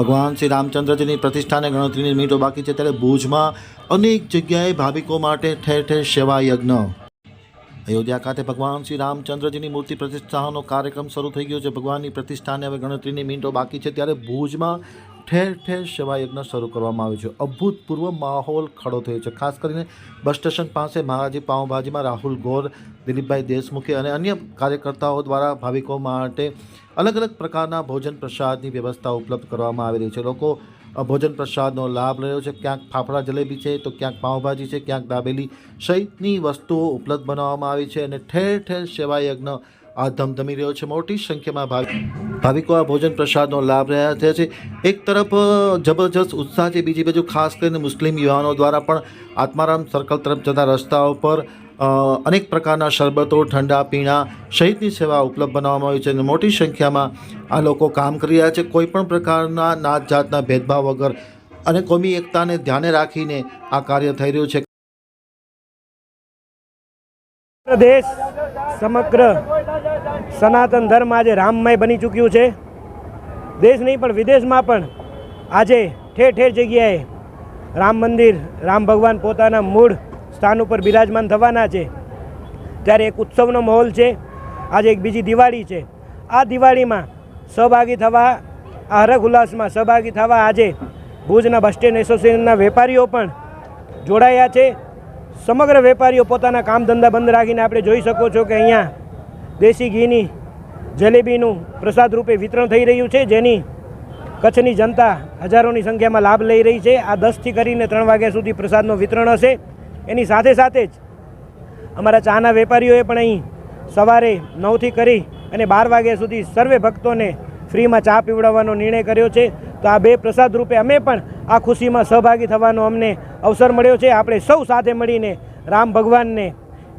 ભગવાન શ્રી રામચંદ્રજીની પ્રતિષ્ઠાને ગણતરીની મિનિટો બાકી છે ત્યારે ભુજમાં અનેક જગ્યાએ ભાવિકો માટે ઠેર ઠેર સેવા યજ્ઞ અયોધ્યા ખાતે ભગવાન શ્રી રામચંદ્રજીની મૂર્તિ પ્રતિષ્ઠાનો કાર્યક્રમ શરૂ થઈ ગયો છે. ભગવાનની પ્રતિષ્ઠાને હવે ગણતરીની મિનિટો બાકી છે ત્યારે ભુજમાં ઠેર ઠેર સેવા યજ્ઞ શરૂ કરવામાં આવ્યો છે. અભૂતપૂર્વ માહોલ ખડો થયો છે. ખાસ કરીને બસ સ્ટેશન પાસે મહારાજી પાઉંભાજીમાં રાહુલ ગોર, દિલીપભાઈ દેશમુખી અને અન્ય કાર્યકર્તાઓ દ્વારા ભાવિકો માટે અલગ અલગ પ્રકારના ભોજન પ્રસાદની વ્યવસ્થા ઉપલબ્ધ કરવામાં આવી રહી છે. લોકો ભોજન પ્રસાદનો લાભ લઈ રહ્યો છે. ક્યાંક ફાફડા જલેબી છે તો ક્યાંક પાઉંભાજી છે, ક્યાંક દાબેલી સહિતની વસ્તુઓ ઉપલબ્ધ બનાવવામાં આવી છે અને ઠેર ઠેર સેવા યજ્ઞ આ ધમધમી રહ્યો છે મોટી સંખ્યામાં ભાવિ, ભાવિકો આ ભોજન પ્રસાદનો લાભ રહ્યા થયા છે. એક તરફ જબરજસ્ત ઉત્સાહ છે. બીજી બાજુ ખાસ કરીને મુસ્લિમ યુવાનો દ્વારા પણ આત્મારામ સર્કલ તરફ જતા રસ્તાઓ પર અનેક પ્રકારના શરબતો, ઠંડા પીણા સહિતની સેવા ઉપલબ્ધ બનાવવામાં આવી છે અને મોટી સંખ્યામાં આ લોકો કામ કરી રહ્યા છે. કોઈપણ પ્રકારના નાત જાતના ભેદભાવ વગર અને કોમી એકતાને ધ્યાને રાખીને આ કાર્ય થઈ રહ્યું છે. દેશ સમગ્ર સનાતન ધર્મ આજે રામમય બની ચૂક્યું છે. દેશ નહીં, પણ વિદેશમાં પણ આજે ઠેર ઠેર જગ્યાએ રામ મંદિર, રામ ભગવાન પોતાના મૂળ સ્થાન ઉપર બિરાજમાન થવાના છે. ત્યારે એક ઉત્સવનો માહોલ છે. આજે એક બીજી દિવાળી છે. આ દિવાળીમાં સહભાગી થવા, આ હરખ ઉલ્લાસમાં સહભાગી થવા આજે ભુજના બસ સ્ટેન્ડ એસોસિએશનના વેપારીઓ પણ જોડાયા છે. સમગ્ર વેપારીઓ પોતાના કામ ધંધા બંધ રાખીને આપણે જોઈ શકો છો કે અહીંયા દેશી ઘીની, જલેબીનું પ્રસાદ રૂપે વિતરણ થઈ રહ્યું છે, જેની કચ્છની જનતા હજારોની સંખ્યામાં લાભ લઈ રહી છે. આ દસથી કરીને ત્રણ વાગ્યા સુધી પ્રસાદનું વિતરણ હશે. એની સાથે સાથે જ અમારા ચાના વેપારીઓએ પણ અહીં સવારે નવથી કરી અને બાર વાગ્યા સુધી સર્વે ભક્તોને ફ્રીમાં ચા પીવડાવવાનો નિર્ણય કર્યો છે. તો આ બે પ્રસાદ રૂપે અમે પણ આ ખુશીમાં સહભાગી થવાનો અમને અવસર મળ્યો છે. આપણે સૌ સાથે મળીને રામ ભગવાનને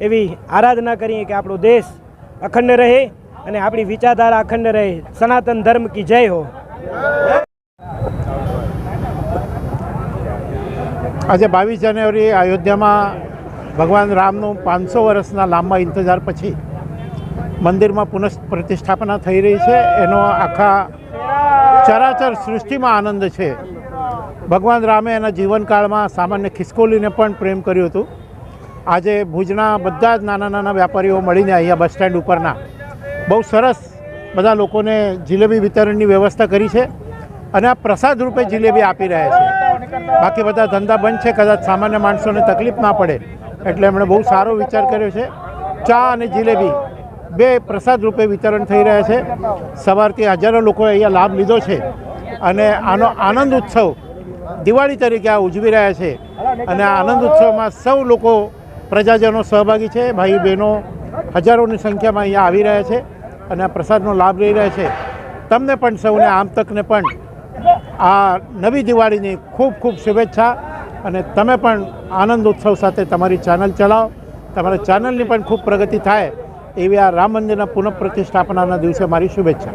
એવી આરાધના કરીએ કે આપણો દેશ અખંડ રહે અને આપણી વિચારધારા અખંડ રહે. સનાતન ધર્મ કી જય હો. આજે બાવીસ જાન્યુઆરી અયોધ્યામાં ભગવાન રામનું પાંચસો વર્ષના લાંબા ઇંતજાર પછી મંદિરમાં પુનઃ પ્રતિષ્ઠાપના થઈ રહી છે. એનો આખા ચરાચર સૃષ્ટિમાં આનંદ છે. ભગવાન રામે એના જીવનકાળમાં સામાન્ય ખિસકોલીને પણ પ્રેમ કર્યું હતું. આજે ભુજના બધા જ નાના નાના વેપારીઓ મળીને અહીંયા બસ સ્ટેન્ડ ઉપરના બહુ સરસ બધા લોકોને જિલેબી વિતરણની વ્યવસ્થા કરી છે અને આ પ્રસાદ રૂપે જિલેબી આપી રહ્યા છે. બાકી બધા ધંધા બંધ છે, કદાચ સામાન્ય માણસોને તકલીફ ના પડે એટલે એમણે બહુ સારો વિચાર કર્યો છે. ચા અને જિલેબી બે પ્રસાદ રૂપે વિતરણ થઈ રહ્યા છે. સવારથી હજારો લોકોએ અહીંયા લાભ લીધો છે અને આનો આનંદ ઉત્સવ દિવાળી તરીકે આ ઉજવી રહ્યા છે અને આ આનંદ ઉત્સવમાં સૌ લોકો પ્રજાજનો સહભાગી છે ભાઈ બહેનો હજારોની સંખ્યામાં અહીંયા આવી રહ્યા છે અને આ પ્રસાદનો લાભ લઈ રહ્યા છે. તમને પણ સૌને આમ તકને પણ આ નવી દિવાળીની ખૂબ ખૂબ શુભેચ્છા અને તમે પણ આનંદ ઉત્સવ સાથે તમારી ચેનલ ચલાવો. તમારા ચેનલની પણ ખૂબ પ્રગતિ થાય એવી આ રામ મંદિરના પુનઃપ્રતિષ્ઠાપનાના દિવસે મારી શુભેચ્છા.